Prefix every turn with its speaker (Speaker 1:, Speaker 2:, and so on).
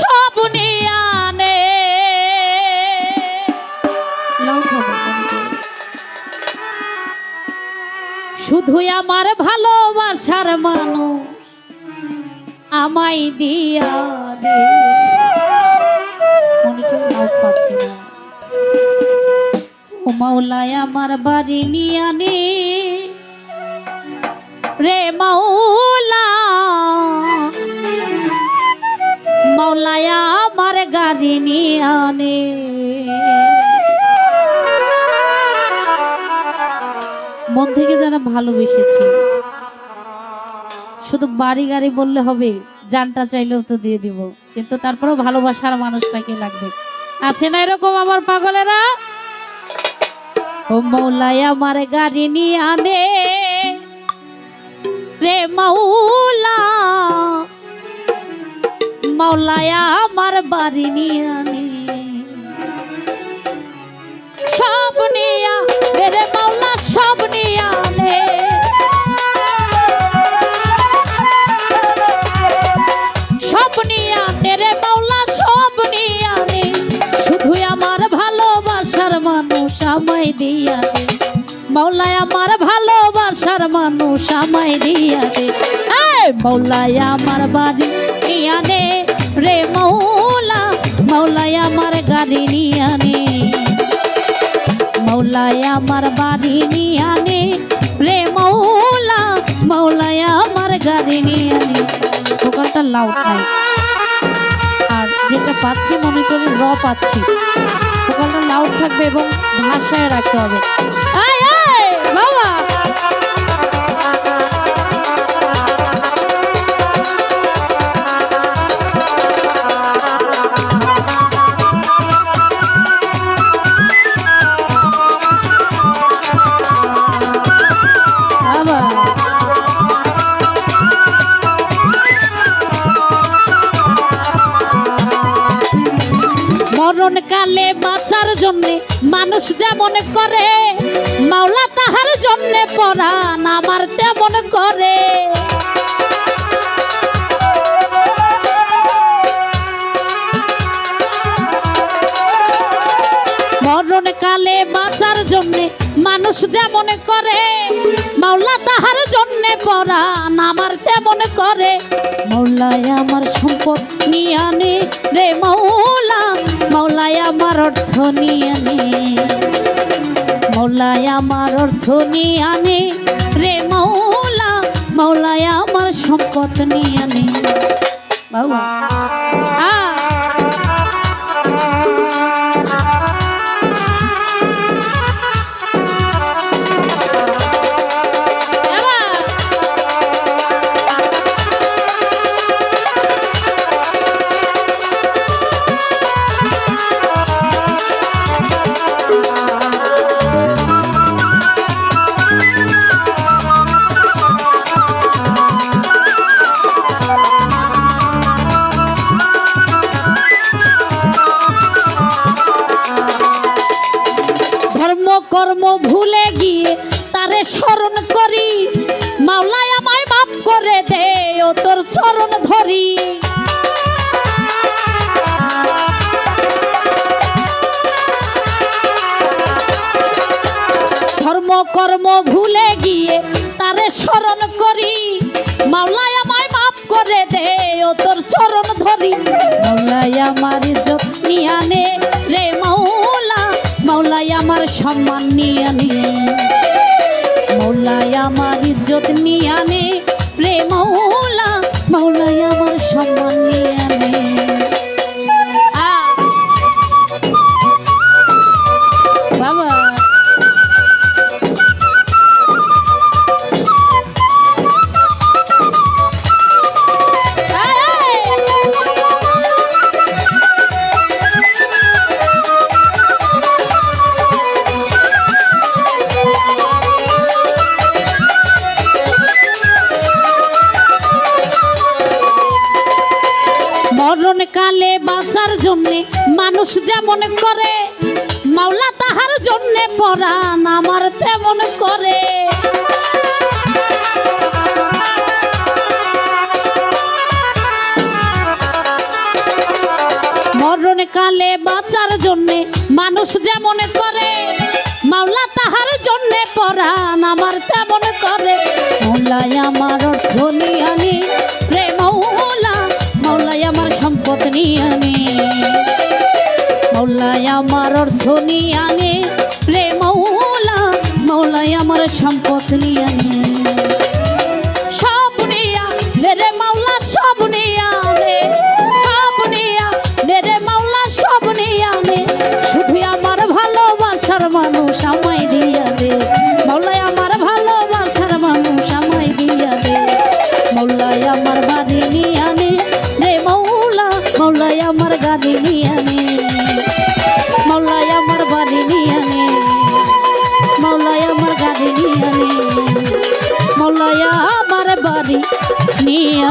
Speaker 1: সব শুধুই আমার ভালোবাসার মানুষ, আমায় দিয়া দে। পাচ্ছি না। আমার বাড়ি নিয়ানে রে মাওলা আনে। মন থেকে যারা ভালোবেসেছি, শুধু বাড়ি গাড়ি বললে হবে, জানটা চাইলেও তো দিয়ে দিব। কিন্তু তারপরেও ভালোবাসার মানুষটাকে লাগবে? আছে না এরকম আমার পাগলেরা? ও মৌলাই আমার গাড়ি নিয়ে আনে। রে মাওলা মাওলায়া আমার বাড়ি নিয়ে আনে। সব নিয়া রে মাওলা, সব নিয়ে আনে। সব নিয়ে রে মাওলা, সব নিয়ে আনে। শুধু আমার ভালোবাসার মানুষ আমায় দিয়া মৌলায় আমার ভালোবাসার মানুষ আমায় দিয়া দে মৌলায় আমার বাড়ি মৌলা মৌলায় আমার গাড়ি নিয়া নে। আমার বাড়ি নিয়া রে মৌলা মৌলায় আমার গাড়ি নিয়া নে। ভোকালটা লাউড আর যেটা পাচ্ছি মনিটরে র পাচ্ছি। ভোকালটা লাউড থাকবে এবং ভাষায় রাখতে হবে। মরণকালে বাঁচার জন্যে, মানুষ যেমন করে, মাওলা তাহার জন্যে পরাণ আমার তেমন করে। মরণকালে বাঁচার জন্যে, মানুষ যেমন করে, মাওলা তাহার জন্যে পরাণ আমার তেমন করে। মৌলায় আমার সম্পদ নিয়ে আনে রে মৌলায় আমার অর্থ নিয়ে আনে মৌলায় আমার অর্থ নিয়ে আনে রে মৌলা, মৌলায় আমার সম্পদ নিয়ে আনে ধর্ম ভুলে গিয়ে তারে স্মরণ করি। মাওলায় আমায় মাফ করে দে ও তোর চরণ ধরি। ধর্ম কর্ম ভুলে গিয়ে তারে স্মরণ করি। মাওলায় আমায় মাফ করে দে ও তোর চরণ ধরি। মাওলায় আমার ইজ্জত সম্মান নিয়ে আনে মরণকালে বাঁচার জন্যে মানুষ যেমন করে, মাওলা তাহার জন্যে পরাণ আমার তেমন করে। মরণকালে বাঁচার জন্যে মানুষ যেমন করে, মাওলা তাহার জন্যে পরাণ আমার তেমন করে। ধনী আনে। মৌলাই আমার অর্থ নিয়ে আনে। রে মৌলা মৌলাই আমার সম্পদ নিয়ে আনে। ধরে মোল্লায় আমার বাড়ি নিয়ে